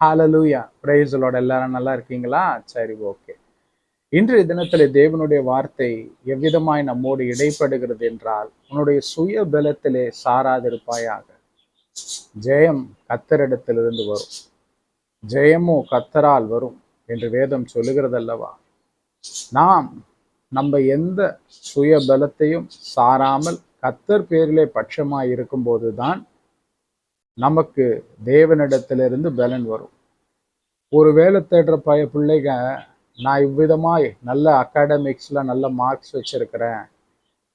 ஹாலலூயா பிரேசலோட எல்லாரும் நல்லா இருக்கீங்களா? சரி ஓகே இன்றைய தினத்தில் தேவனுடைய வார்த்தை எவ்விதமாய் நம்மோடு இடைப்படுகிறது என்றால் உன்னுடைய சுய பலத்திலே சாராதிருப்பாயாக. ஜெயம் கத்தரிடத்திலிருந்து வரும். ஜெயமோ கத்தரால் வரும் என்று வேதம் சொல்லுகிறதல்லவா? நாம் நம்ம எந்த சுய பலத்தையும் சாராமல் கத்தர் பேரிலே பட்சமாய் இருக்கும்போது தான் நமக்கு தேவனிடத்திலிருந்து பலன் வரும். ஒரு வேலை தேடுற பய பிள்ளைங்க நான் இவ்விதமாக நல்ல அகாடமிக்ஸில் நல்ல மார்க்ஸ் வச்சுருக்கிறேன்.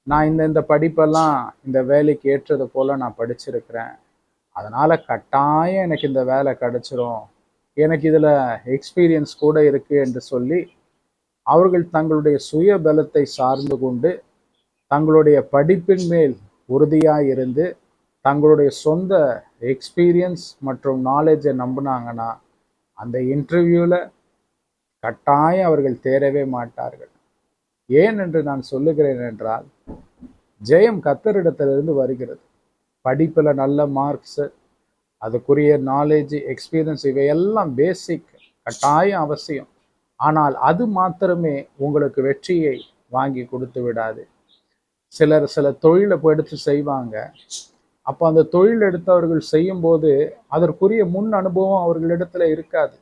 நான் இந்த இந்த படிப்பெல்லாம் இந்த வேலைக்கு ஏற்றது போல் நான் படிச்சிருக்கிறேன். அதனால் கட்டாயம் எனக்கு இந்த வேலை கிடச்சிரும். எனக்கு இதில் எக்ஸ்பீரியன்ஸ் கூட இருக்குது என்று சொல்லி அவர்கள் தங்களுடைய சுய பலத்தை சார்ந்து கொண்டு தங்களுடைய படிப்பின் மேல் உறுதியாக இருந்து தங்களுடைய சொந்த எக்ஸ்பீரியன்ஸ் மற்றும் நாலேஜை நம்பினாங்கன்னா அந்த இன்டர்வியூவில் கட்டாயம் அவர்கள் தேரவே மாட்டார்கள். ஏன் என்று நான் சொல்லுகிறேன் என்றால் ஜெயம் கத்தரிடத்திலிருந்து வருகிறது. படிப்பில் நல்ல மார்க்ஸு அதுக்குரிய நாலேஜ் எக்ஸ்பீரியன்ஸ் இவையெல்லாம் பேசிக் கட்டாயம் அவசியம். ஆனால் அது மாத்திரமே உங்களுக்கு வெற்றியை வாங்கி கொடுத்து விடாது. சிலர் சில தொழிலை எடுத்து செய்வாங்க. அப்போ அந்த தொழில் எடுத்து அவர்கள் செய்யும்போது அதற்குரிய முன் அனுபவம் அவர்களிடத்துல இருக்காது.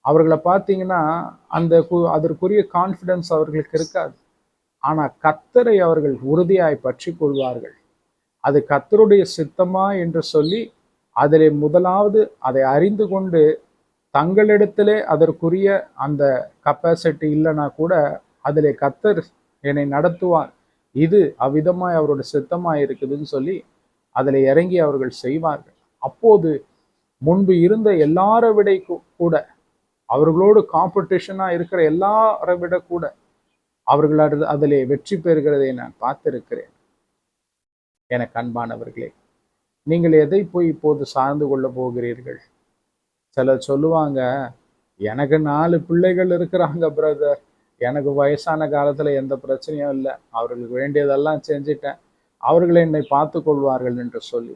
அவர்களை பார்த்தீங்கன்னா அந்த கு- அதற்குரிய கான்ஃபிடன்ஸ் அவர்களுக்கு இருக்காது. ஆனால் கத்தரை அவர்கள் உறுதியாய் பற்றி கொள்வார்கள். அது கத்தருடைய சித்தமா என்று சொல்லி அதிலே முதலாவது அதை அறிந்து கொண்டு தங்களிடத்திலே அதற்குரிய அந்த கப்பாசிட்டி இல்லைன்னா கூட அதிலே கத்தர் என்னை நடத்துவார். இது அவ்விதமாய் அவரோட சித்தமாக இருக்குதுன்னு சொல்லி அதில் இறங்கி அவர்கள் செய்வார்கள். அப்போது முன்பு இருந்த எல்லாரை விட கூட அவர்களோடு காம்படிஷனாக இருக்கிற எல்லாரை விட கூட அவர்கள் அதிலே வெற்றி பெறுகிறதை நான் பார்த்திருக்கிறேன். எனக்கு அன்பானவர்களே நீங்கள் எதை போய் இப்போது சார்ந்து கொள்ள போகிறீர்கள்? சிலர் சொல்லுவாங்க எனக்கு நாலு பிள்ளைகள் இருக்கிறாங்க பிரதர் எனக்கு வயசான காலத்துல எந்த பிரச்சனையும் இல்லை. அவர்களுக்கு வேண்டியதெல்லாம் செஞ்சிட்டேன். அவர்கள் என்னை பார்த்து கொள்வார்கள் என்று சொல்லி.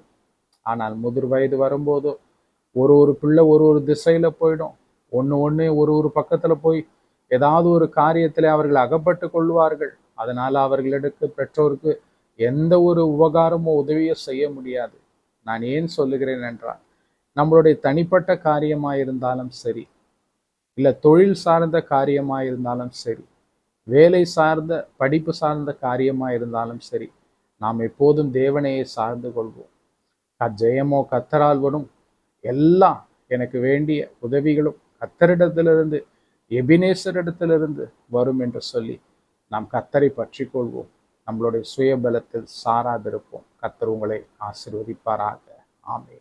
ஆனால் முதிர் வயது வரும்போது ஒரு ஒரு பிள்ளை ஒரு ஒரு திசையில் போயிடும். ஒன்று ஒன்று ஒரு ஒரு பக்கத்தில் போய் ஏதாவது ஒரு காரியத்தில் அவர்கள் அகப்பட்டு கொள்வார்கள். அதனால் அவர்களுக்கு பெற்றோருக்கு எந்த ஒரு உபகாரமோ உதவியோ செய்ய முடியாது. நான் ஏன் சொல்லுகிறேன் என்றால் நம்மளுடைய தனிப்பட்ட காரியமாக இருந்தாலும் சரி இல்லை தொழில் சார்ந்த காரியமாக இருந்தாலும் சரி வேலை சார்ந்த படிப்பு சார்ந்த காரியமாக இருந்தாலும் சரி நாம் எப்போதும் தேவனையே சார்ந்து கொள்வோம். ஜெயமோ கத்தரால் வரும். எல்லாம் எனக்கு வேண்டிய உதவிகளும் கத்தரிடத்திலிருந்து எபினேசரிடத்திலிருந்து வரும் என்று சொல்லி நாம் கத்தரை பற்றி கொள்வோம். நம்மளுடைய சுயபலத்தில் சாராதிருப்போம். கத்தர் உங்களை ஆசிர்வதிப்பாராக. ஆமே